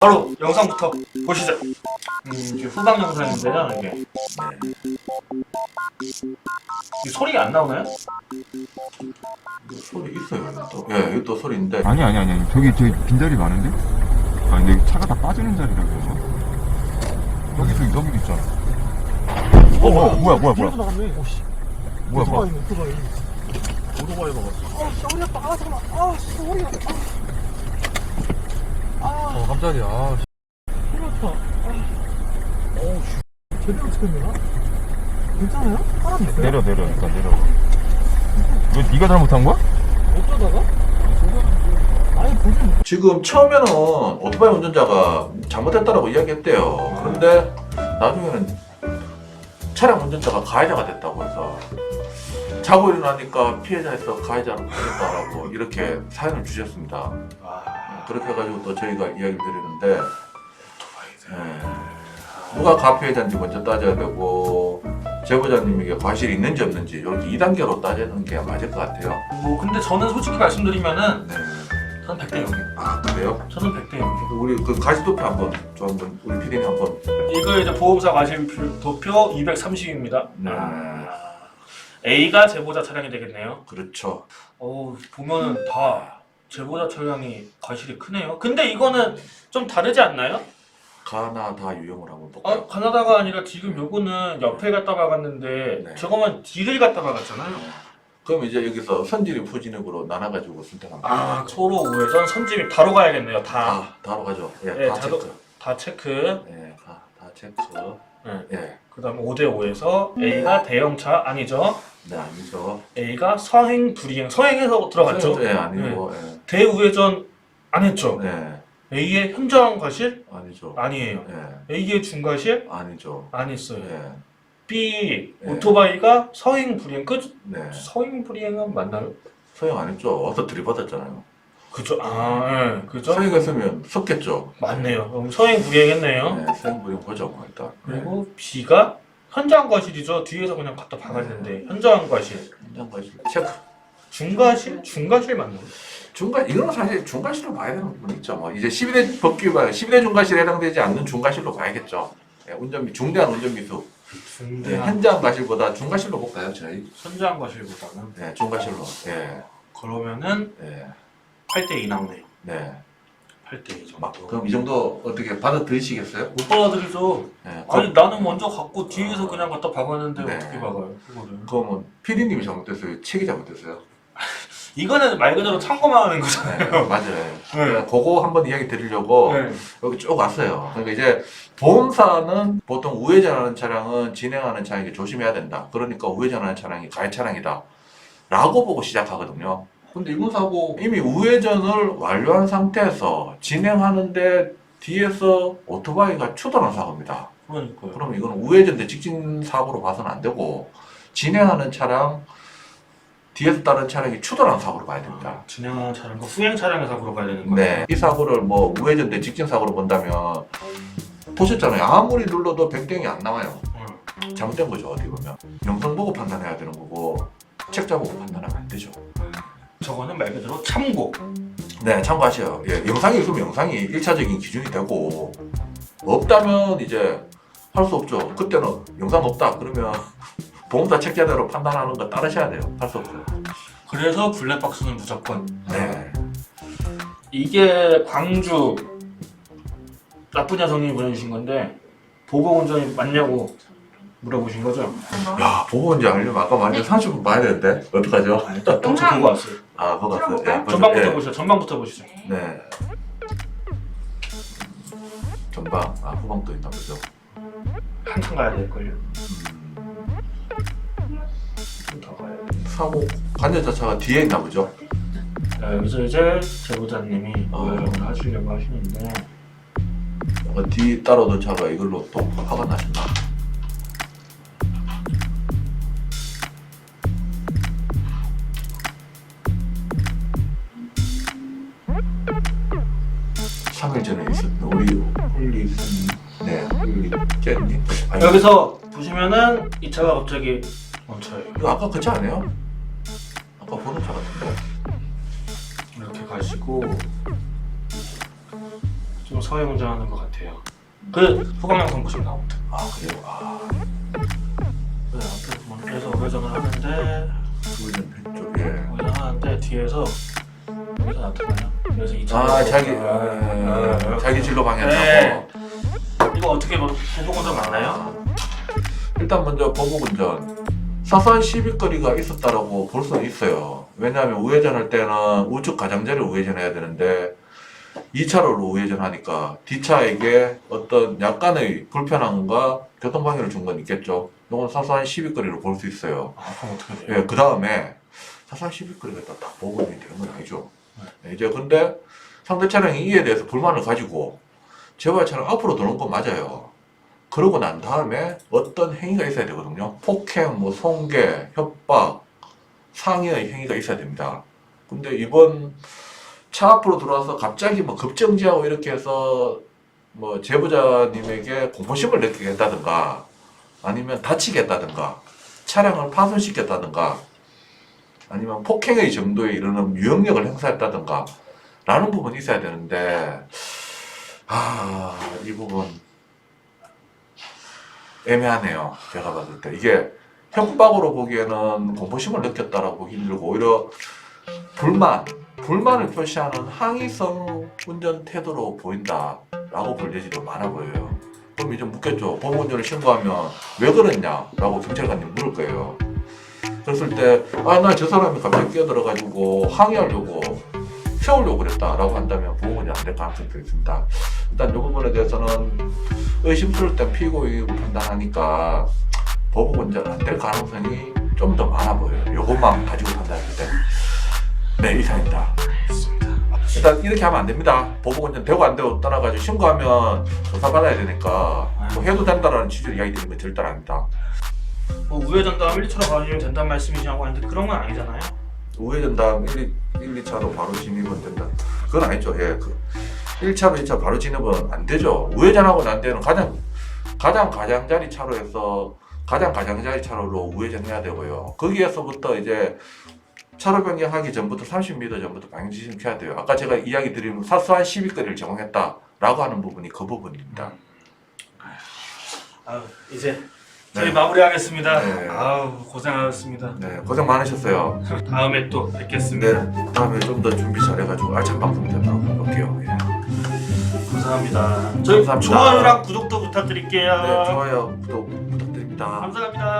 바로 영상부터 보시죠. 음, 이제 후방 영상인데요, 이게. 이 소리가 안 나오나요? 소리 있어요, 여기 또. 예, 여기 또 소리인데. 아니 아니 아니 저기 저기 빈자리 많은데? 아 근데 차가 다 빠지는 자리라 그러나? 여기 저기 여기도 있잖아 어 뭐야 뭐야 뭐야 뭐야 나갔네. 오씨. 뭐야 뭐야 오토바이네, 오토바이. 오토바이 먹었어 아, 씨, 허리 아파. 아, 잠깐만. 아, 씨, 허리 아파. 어 깜짝이야 아, 허리 아파. 아. 어우, 씨. 제대로 찍었나? 괜찮아요? 사람 있어요? 내려 내려 일단 내려 이거 네가 잘못한 거야? 어쩌다가? 아니, 보지 못. 지금 처음에는 오토바이 운전자가 잘못했다라고 이야기했대요. 그런데 나중에는 차량 운전자가 가해자가 됐다고 해서 자고 일어나니까 피해자에서 가해자로 바뀌었다라고 이렇게 사연을 주셨습니다. 와, 그렇게 해가지고 또 저희가 이야기를 드리는데 예, 누가 가피해자인지 먼저 따져야 되고 제보자님에게 과실이 있는지 없는지 이렇게 2단계로 따지는 게 맞을 것 같아요. 뭐, 근데 저는 솔직히 말씀드리면은, 네. 저는 100대 0이에요. 아 그래요? 저는 100대 0이에요. 우리 그 가시도표 한번 저 한번 우리 피디님 한번 이거 이제 보험사 과실 도표 230입니다. 네. A가 제보자 차량이 되겠네요. 그렇죠. 어 보면은 다 제보자 차량이 과실이 크네요. 근데 이거는 좀 다르지 않나요? 가나다 유형을 한번 아, 볼까요? 가나다가 아니라 지금 요거는 옆에 갖다 박았는데 네. 저거만 뒤를 갖다 박았잖아요. 그럼 이제 여기서 선진입 후진입으로 나눠가지고 선택합니다. 아 서로 우회전 선진입 다로 가야겠네요. 다. 다 다로 가죠. 예, 네, 다 다로- 체크. 다 체크. 예, 다, 다 체크. 네. 예, 그 다음 5대 5에서 A가 대형차 아니죠. 네 아니죠. A가 서행 불이행 서행해서 들어갔죠. 예, 아니고, 예, 대우회전 안 했죠. 네, A의 현저한 과실 아니죠. 아니에요. 예, A의 중과실 아니죠. 안 했어요. 예, B 네. 오토바이가 서행 불이행 그 네. 서행 불이행은 맞나요? 서영 아니죠. 와서 들이받았잖아요. 그죠. 아, 예. 그죠. 서영했으면 섰겠죠. 맞네요. 그럼 서행 불이행했네요. 네, 부림 보죠, 뭐 일단. 그리고 B가 현저한 과실이죠. 뒤에서 그냥 갖다 박았는데 현저한 과실. 현장 과실 체크. 중과실? 중과실 맞나요? 중과 이거는 사실 중과실로 봐야 되는 부분이 있죠. 뭐 이제 12대 법규 봐 12대 중과실에 해당되지 않는 중과실로 봐야겠죠. 예, 운전미 중대한 운전미수 예, 중대한 현장 과실보다 중과실로 볼까요, 저희? 현저한 과실보다는 네, 중과실로. 예, 그러면은 예, 8대 2 나오네요. 네. 8대 2막 정도. 그럼 이 정도 어떻게 받아들이시겠어요? 못 받아들이죠. 예, 아니 나는 먼저 갖고 뒤에서 그냥 갖다 박았는데 네. 어떻게 박아요? 그거를. 그러면 PD님이 잘못됐어요, 책이 잘못됐어요. 이거는 말 그대로 참고만 하는 거잖아요. 네, 맞아요. 네. 그거 한번 이야기 드리려고 네. 여기 쭉 왔어요. 그러니까 이제 보험사는 보통 우회전하는 차량은 진행하는 차량이 조심해야 된다. 그러니까 우회전하는 차량이 가해 차량이다. 라고 보고 시작하거든요. 근데 이번 사고 이미 우회전을 완료한 상태에서 진행하는데 뒤에서 오토바이가 추돌한 사고입니다. 그러니까요. 그럼 이건 우회전 대 직진 사고로 봐서는 안 되고 진행하는 차량 뒤에서 다른 차량이 추돌한 사고로 봐야 됩니다. 진행하는 차량과 후행 차량의 사고로 가야 되는 거예요. 네. 이 사고를 뭐 우회전 대 직진 사고로 본다면 보셨잖아요. 아무리 눌러도 백댕이 안 나와요. 응. 잘못된 거죠. 어디 보면 영상 보고 판단해야 되는 거고 책자 보고 판단하면 안 되죠. 저거는 말 그대로 참고. 네, 참고하세요. 예, 영상이 있으면 영상이 1차적인 기준이 되고 없다면 이제 할 수 없죠. 그때는 영상 없다 그러면 보험사 책자대로 판단하는 거 따르셔야 돼요. 할 수 없어요. 그래서 블랙박스는 무조건. 네. 이게 광주 나쁜 여성이 보내주신 건데 보복 운전이 맞냐고 물어보신 거죠? 야, 보고 이제 하려면 아까 말한 30분 봐야 되는데 어떡하죠? 저 보고 왔어요. 아, 보고 왔어요. 예, 전방부터 예. 보시죠. 전방부터 보시죠. 네. 전방, 아, 후방도 있나 보죠. 한참 가야 될 걸요. 음, 좀 더 가야 돼. 사고 관여자 차가 뒤에 있나 보죠. 자, 여기서 이제 제보자님이 어. 요약을 하시려고 하시는데 뭔가 뒤 따라오던 차가 이걸로 또 화가 나셨나. 네 홀리 jen님 아니, 여기서 보시면은 이 차가 갑자기 멈춰요. 이거 아까 그차 아니에요? 아까 보는 차 같은데 이렇게 가시고 좀 서해 운전하는 것 같아요. 그 후방 영상 보시면 나옵니다. 아 그래요? 아 네, 앞에 그래서 우회전을 하는데 우회전 왼쪽 예. 우회전 하는데 뒤에서 여기서 나타나요. 그래서 이아 자기 아, 자기 진로 방향 네. 타고 이거 어떻게 뭐 보복 운전 맞나요? 일단 먼저 보복 운전 사소한 시비거리가 있었다라고 볼 수는 있어요. 왜냐하면 우회전할 때는 우측 가장자리를 우회전해야 되는데 2차로로 우회전하니까 뒷차에게 어떤 약간의 불편함과 교통방해를 준 건 있겠죠. 이건 사소한 시비거리로 볼 수 있어요. 아 그럼 어떻게 돼요? 예, 그 다음에 사소한 시비거리가 다, 다 보복이 되는 건 아니죠. 예, 이제 근데 상대 차량이 이에 대해서 불만을 가지고 차량 앞으로 도는 건 맞아요. 그러고 난 다음에 어떤 행위가 있어야 되거든요. 폭행, 뭐 손괴, 협박, 상해의 행위가 있어야 됩니다. 근데 이번 차 앞으로 들어와서 갑자기 뭐 급정지하고 이렇게 해서 뭐 제보자님에게 공포심을 느끼게 했다든가 아니면 다치게 했다든가 차량을 파손시켰다든가 아니면 폭행의 정도에 이르는 유형력을 행사했다든가 라는 부분이 있어야 되는데 아, 이 부분 애매하네요. 제가 봤을 때. 이게 협박으로 보기에는 공포심을 느꼈다라고 보기 힘들고 오히려 불만, 불만을 표시하는 항의성 운전 태도로 보인다라고 볼 여지도 많아 보여요. 그럼 이제 묻겠죠. 보험운전을 신고하면 왜 그랬냐라고 경찰관님 물을 거예요. 그랬을 때, 아, 나 저 사람이 갑자기 끼어들어가지고 항의하려고 세우려고 그랬다라고 한다면 보험운전 안될 가능성도 있습니다. 일단 이 부분에 대해서는 의심스러울 땐 피고인으로 판단하니까 보복운전 안될 가능성이 좀 더 많아 보여요. 이것만 가지고 판단했을 때. 네, 이상입니다. 일단 이렇게 하면 안 됩니다. 보복운전 되고 안 되고 떠나가지고 신고하면 조사받아야 되니까 뭐 해도 된다라는 취지로 이야기 드리는 건 절대 아닙니다. 뭐 우회전 다음 1차로 가주면 된다는 말씀이시라고 하는데 그런 건 아니잖아요. 우회전 다음 1, 1, 2차로 바로 진입은 된다. 그건 아니죠. 예. 그 1차로 2차 바로 진입은 안 되죠. 우회전하고 난 데는 가장 가장 가장자리 차로에서 가장 가장자리 차로로 우회전해야 되고요. 거기에서부터 이제 차로 변경하기 전부터 30m 전부터 방향 지시켜야 돼요. 아까 제가 이야기 드린 사소한 시비거리를 제공했다라고 하는 부분이 그 부분입니다. 아 이제 저희 네. 마무리하겠습니다. 네. 아우 고생하셨습니다. 네, 고생 많으셨어요. 다음에 또 뵙겠습니다. 네, 다음에 좀 더 준비 잘해가지고 알찬 방송 되도록 해볼게요. 예. 감사합니다. 저희 감사합니다. 좋아요랑 구독도 부탁드릴게요. 네, 좋아요, 구독 부탁드립니다. 감사합니다.